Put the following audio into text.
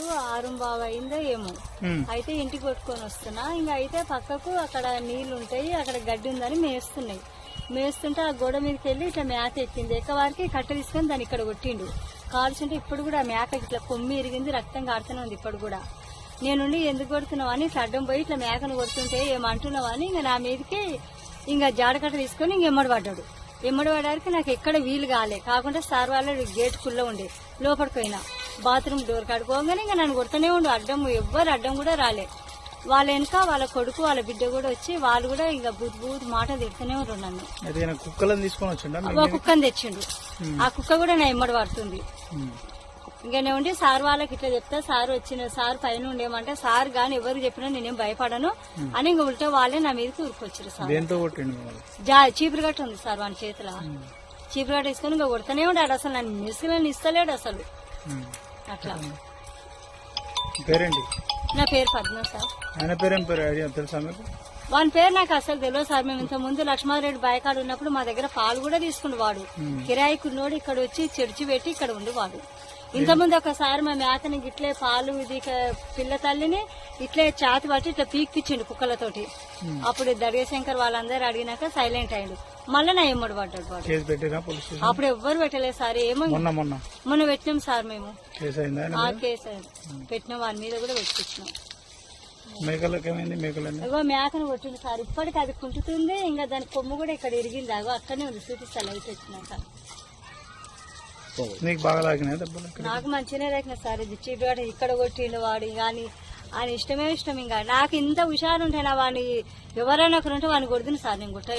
ఆరు బాగా అయిందో ఏమో. అయితే ఇంటికి కొట్టుకొని వస్తున్నా. ఇంకా అయితే పక్కకు అక్కడ నీళ్ళు ఉంటాయి అక్కడ గడ్డి ఉందని మేస్తున్నాయి. మేస్తుంటే ఆ గోడ మీదకి వెళ్ళి ఇట్లా మేత ఎక్కింది. ఎక్కవారికి కట్ట తీసుకొని దాన్ని ఇక్కడ కొట్టిండు. కాల్చుంటే ఇప్పుడు కూడా ఆ మేక ఇట్లా కొమ్మి ఇరిగింది రక్తం కాడుతూనే ఉంది ఇప్పుడు కూడా. నేనుండి ఎందుకు కొడుతున్నావు అని ఇట్లా అడ్డం పోయి ఇట్లా మేకను కొడుతుంటే ఏమంటున్నావు అని ఇంకా నా మీదకి ఇంకా జాడకట్ట తీసుకొని ఇంక ఎమ్మడి పడ్డాడు. ఎమ్మడి పడడానికి నాకు ఎక్కడ వీలు కాలే. కాకుండా సార్ వాళ్ళ గేట్ కుల్ల ఉండే లోపలికి పోయినా. బాత్రూమ్ డోర్ కడుకోగానే ఇంకా నన్ను కొడుతూనే ఉండు. అడ్డం ఎవ్వరు అడ్డం కూడా రాలే. వాళ్ళ వెనక వాళ్ళ కొడుకు వాళ్ళ బిడ్డ కూడా వచ్చి వాళ్ళు కూడా ఇంకా బూత్ బూత్ మాట తిడుతూనే ఉంటారు నన్ను. కుక్కలను తీసుకొని వచ్చిండా మీ ఒక కుక్కని తెచ్చిండు. ఆ కుక్క కూడా నా ఎమ్మడి పడుతుంది. ఉమ్. ఇంకా నేను ఉండి సార్ వాళ్ళకి ఇట్లా చెప్తా సార్ వచ్చిన సార్ పైన ఉండేమంటే సార్ గాని ఎవరు చెప్పినా నేనేం భయపడను అని ఇంకా ఉల్టా వాళ్ళే నా మీదకి ఊరుకొచ్చారు సార్. చీపురు గట్ట ఉంది సార్ వాని చేతిలో. చీపురు గట్ట తీసుకొని ఇంకా కొడుతూనే ఉన్నాడు అసలు నన్ను మిసులని ఇస్తలేడు అసలు. అట్లా పేరేంటి? నా పేరు పద్మ సార్. ఆయన పేరేం పేరు? ఐడియా తెలుసా మీకు? వాని పేరు నాకు అసలు తెలియదు సార్. మేము ఇంత ముందు లక్ష్మారెడ్డి బాయకాడు ఉన్నప్పుడు మా దగ్గర పాలు కూడా తీసుకుండు వాడు. కిరాయి కున్నోడు ఇక్కడ వచ్చి చెడిచి పెట్టి ఇక్కడ ఉండి వాడు ఇంత ముందు ఒకసారి మా మేతని ఇట్లే పాలు ఇది పిల్ల తల్లిని ఇట్లే చాతి పట్టి ఇట్లా పీక్కిచ్చిండు కుక్కలతోటి. అప్పుడు దర్గశంకర్ వాళ్ళందరూ అడిగినాక సైలెంట్ అయ్యిండు. మళ్ళీ నా ఎమ్మడి పడ్డాడు వాడు. కేసు పెట్టిరా పోలీస్ స్టేషన్? అప్పుడు ఎవ్వరు పెట్టలేదు సార్ ఏమో మొన్న మొన్న. మొన్న పెట్టినాం సార్ మేము. కేసు అయిందా ఆయన ఆ మీద? కేసు పెట్టిన వాని మీద కూడా పెట్టించినాం. మేకలకు ఏమైంది? మేకను కొట్టింది సార్. ఇప్పటికి అది కుంటుతుంది ఇంకా దాని కొమ్ము కూడా ఇక్కడ ఇరిగింది. అగో అక్కడనే ఉంది చూపిస్తా లైట్ వచ్చినాక నీకు బాగా తాకినాయి దెబ్బలు ఇక్కడ? నాకు మంచిగానే తగిన సార్. ఇది చీటుగాడ ఇక్కడ కొట్టిండు వాడు కానీ ఆయన ఇష్టమే ఇష్టం ఇంకా. నాకు ఇంత హుషారు ఉంటే నా వాడిని ఎవరైనా ఒకరు ఉంటే వాడిని కొడుతుంది సార్ నేను కొట్ట